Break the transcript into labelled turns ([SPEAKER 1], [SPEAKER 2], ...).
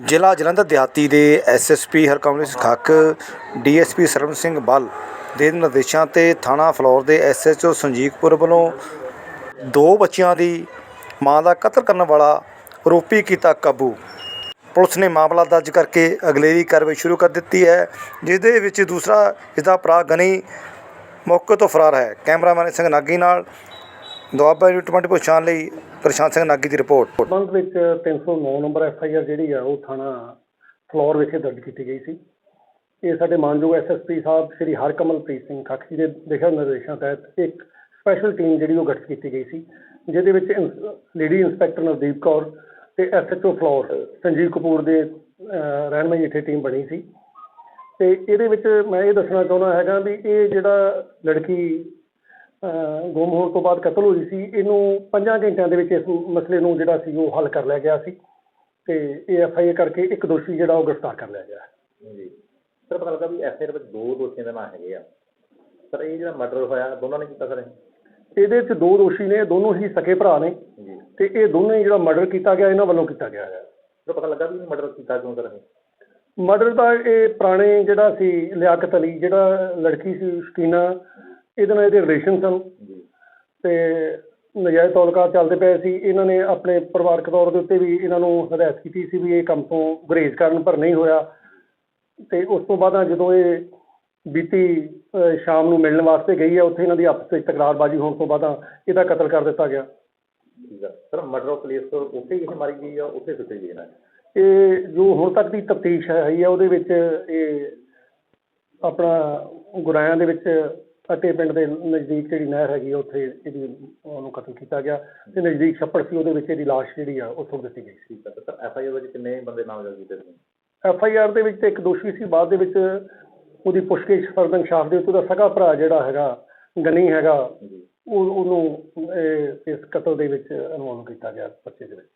[SPEAKER 1] ਜ਼ਿਲ੍ਹਾ ਜਲੰਧਰ ਦਿਹਾਤੀ ਦੇ ਐਸਐਸਪੀ ਹਰਕਮਲ ਸਿੰਘ ਖੱਕ ਡੀਐਸਪੀ ਸਰਵਨ ਸਿੰਘ ਬੱਲ ਦੇ ਨਿਰਦੇਸ਼ਾਂ ਤੇ ਥਾਣਾ ਫਲੌਰ ਦੇ ਐਸਐਚਓ ਸੰਜੀਵਪੁਰ ਵੱਲੋਂ ਦੋ ਬੱਚਿਆਂ ਦੀ ਮਾਂ ਦਾ ਕਤਲ ਕਰਨ ਵਾਲਾ ਆਰੋਪੀ ਕੀਤਾ ਕਾਬੂ। ਪੁਲਿਸ ਨੇ ਮਾਮਲਾ ਦਰਜ ਕਰਕੇ ਅਗਲੇਰੀ ਕਾਰਵਾਈ ਸ਼ੁਰੂ ਕਰ ਦਿੱਤੀ ਹੈ ਜਿਸ ਦੇ ਵਿੱਚ ਦੂਸਰਾ ਇਸਦਾ ਭਰਾ ਗਨੀ ਮੌਕੇ ਤੋਂ ਫਰਾਰ ਹੈ। ਕੈਮਰਾਮੈਨ ਸਿੰਘ ਨਾਗੀ ਨਾਲ ਦੁਆਬਾ ਯੂਨਿਟ ਮੰਡੀ ਪਹੁੰਚਾਉਣ ਲਈ ਪ੍ਰਸ਼ਾਂਤ ਸਿੰਘ ਨਾਗੀ ਦੀ ਰਿਪੋਰਟ।
[SPEAKER 2] ਸੰਬੰਧ ਵਿੱਚ 309 ਨੰਬਰ ਐਫ ਆਈ ਆਰ ਜਿਹੜੀ ਆ ਉਹ ਥਾਣਾ ਫਲੋਰ ਵਿਖੇ ਦਰਜ ਕੀਤੀ ਗਈ ਸੀ। ਇਹ ਸਾਡੇ ਮਾਨਯੋਗ ਐਸਐਸਪੀ ਸਾਹਿਬ ਸ਼੍ਰੀ ਹਰਕਮਲਪ੍ਰੀਤ ਸਿੰਘ ਖੱਖ ਜੀ ਦੇ ਦਿਸ਼ਾ ਨਿਰਦੇਸ਼ਾਂ ਤਹਿਤ ਇੱਕ ਸਪੈਸ਼ਲ ਟੀਮ ਜਿਹੜੀ ਉਹ ਗਠਿਤ ਕੀਤੀ ਗਈ ਸੀ ਜਿਹਦੇ ਵਿੱਚ ਲੇਡੀ ਇੰਸਪੈਕਟਰ ਨਵਦੀਪ ਕੌਰ ਤੇ ਐਸਐਚਓ ਫਲੋਰ ਸੰਜੀਵ ਕਪੂਰ ਦੇ ਅਹ, ਰਹਿਨਮਾਈ ਇੱਥੇ ਟੀਮ ਬਣੀ ਸੀ। ਤੇ ਇਹਦੇ ਵਿੱਚ ਮੈਂ ਇਹ ਦੱਸਣਾ ਚਾਹੁੰਦਾ ਹੈਗਾ ਵੀ ਇਹ ਜਿਹੜਾ ਲੜਕੀ ਗੁੰਮ ਹੋਣ ਤੋਂ ਬਾਅਦ ਕਤਲ ਹੋਈ ਸੀ ਇਹਨੂੰ ਪੰਜਾਂ ਘੰਟਿਆਂ ਦੇ ਵਿੱਚ ਇਸ ਮਸਲੇ ਨੂੰ ਜਿਹੜਾ ਸੀ ਉਹ ਹੱਲ ਕਰ ਲਿਆ ਗਿਆ ਸੀ ਤੇ ਇਹ ਐਫ ਆਈ ਆਰ ਕਰਕੇ ਇੱਕ ਦੋਸ਼ੀ ਜਿਹੜਾ ਉਹ ਗ੍ਰਿਫਤਾਰ ਕਰ ਲਿਆ ਗਿਆ
[SPEAKER 3] ਜੀ। ਸਰ ਪਤਾ ਲੱਗਾ ਵੀ ਐਫਆਈਆਰ ਵਿੱਚ ਦੋ ਦੋਸ਼ੀਆਂ ਦੇ ਨਾਂ ਹੈਗੇ ਆ। ਸਰ ਇਹ ਜਿਹੜਾ ਮਰਡਰ ਹੋਇਆ ਦੋਨਾਂ ਨੇ ਕੀਤਾ ਸਰ ਇਹ?
[SPEAKER 2] ਇਹਦੇ ਵਿੱਚ ਦੋ ਦੋਸ਼ੀ ਨੇ ਦੋਨੋਂ ਹੀ ਸਕੇ ਭਰਾ ਨੇ
[SPEAKER 3] ਜੀ।
[SPEAKER 2] ਤੇ ਇਹ ਦੋਨੇ ਹੀ ਜਿਹੜਾ ਮਰਡਰ ਕੀਤਾ ਗਿਆ ਇਹਨਾਂ ਵੱਲੋਂ ਕੀਤਾ ਗਿਆ ਹੈ।
[SPEAKER 3] ਸਰ ਪਤਾ ਲੱਗਾ ਵੀ ਮਰਡਰ ਕੀਤਾ ਕਿਉਂ ਸਰ ਇਹ?
[SPEAKER 2] ਮਰਡਰ ਦਾ ਇਹ ਪੁਰਾਣੇ ਜਿਹੜਾ ਸੀ ਲਿਆਕਤ ਅਲੀ ਜਿਹੜਾ ਲੜਕੀ ਸੀ ਸ਼ਕੀਨਾ ਇਹਦੇ ਨਾਲ ਇਹਦੇ ਰਿਲੇਸ਼ਨ ਸਨ।
[SPEAKER 3] ਜੀ।
[SPEAKER 2] ਤੇ ਨਜਾਇਜ਼ ਤੌਲਕਾ ਚੱਲਦੇ ਪਏ ਸੀ। ਇਹਨਾਂ ਨੇ ਆਪਣੇ ਪਰਿਵਾਰਕ ਤੌਰ ਦੇ ਉੱਤੇ ਵੀ ਇਹਨਾਂ ਨੂੰ ਹਦਾਇਤ ਕੀਤੀ ਸੀ ਵੀ ਇਹ ਕੰਮ ਤੋਂ ਗੁਰੇਜ਼ ਕਰਨ ਪਰ ਨਹੀਂ ਹੋਇਆ। ਤੇ ਉਸ ਤੋਂ ਬਾਅਦ ਜਦੋਂ ਇਹ ਬੀਤੀ ਸ਼ਾਮ ਨੂੰ ਮਿਲਣ ਵਾਸਤੇ ਗਈ ਹੈ ਉੱਥੇ ਇਹਨਾਂ ਦੀ ਆਪਸ ਵਿੱਚ ਤਕਰਾਰਬਾਜ਼ੀ ਹੋਣ ਤੋਂ ਬਾਅਦ ਇਹਦਾ ਕਤਲ ਕਰ ਦਿੱਤਾ ਗਿਆ।
[SPEAKER 3] ਠੀਕ ਸਰ ਮਰਡਰ ਪਲੇਸ ਤੋਂ ਉੱਥੇ ਹੀ ਇਹ ਮਾਰੀ ਗਈ ਆ ਉੱਥੇ ਸੁੱਟੀ ਗਈ ਨਾ?
[SPEAKER 2] ਇਹ ਜੋ ਹੁਣ ਤੱਕ ਦੀ ਤਫਤੀਸ਼ ਹੈ ਹੈ ਉਹਦੇ ਵਿੱਚ ਇਹ ਆਪਣਾ ਗੁਰਾਇਆਂ ਦੇ ਵਿੱਚ ਅਟੇ ਪਿੰਡ ਦੇ ਨਜ਼ਦੀਕ ਜਿਹੜੀ ਨਹਿਰ ਹੈਗੀ ਆ, ਉੱਥੇ ਇਹਦੀ ਉਹਨੂੰ ਕਤਲ ਕੀਤਾ ਗਿਆ ਤੇ ਨਜ਼ਦੀਕ ਛੱਪੜ ਸੀ ਉਹਦੇ ਵਿੱਚ ਇਹਦੀ ਲਾਸ਼ ਜਿਹੜੀ ਆ ਉਹ ਸੁੱਟ ਦਿੱਤੀ ਗਈ ਸੀ।
[SPEAKER 3] ਠੀਕ ਆ ਤੇ ਸਰ ਐਫਆਈਆਰ ਵਿੱਚ ਕਿੰਨੇ ਬੰਦੇ ਨਾਮਜ਼ਦ ਕੀਤੇ ਸੀ
[SPEAKER 2] ਐਫ ਆਈ ਆਰ ਦੇ ਵਿੱਚ ਤਾਂ ਇੱਕ ਦੋਸ਼ੀ ਸੀ ਬਾਅਦ ਦੇ ਵਿੱਚ ਉਹਦੀ ਪੁੱਛਗਿੱਛ ਫਰਦਨ ਸ਼ਾਫ ਦੇ ਉੱਤੇ ਉਹਦਾ ਸਗਾ ਭਰਾ ਜਿਹੜਾ ਹੈਗਾ ਗਨੀ ਹੈਗਾ ਉਹ ਉਹਨੂੰ ਇਸ ਕਤਲ ਦੇ ਵਿੱਚ ਇਨਵੋਲਵ ਕੀਤਾ ਗਿਆ ਬੱਚੇ ਦੇ ਵਿੱਚ।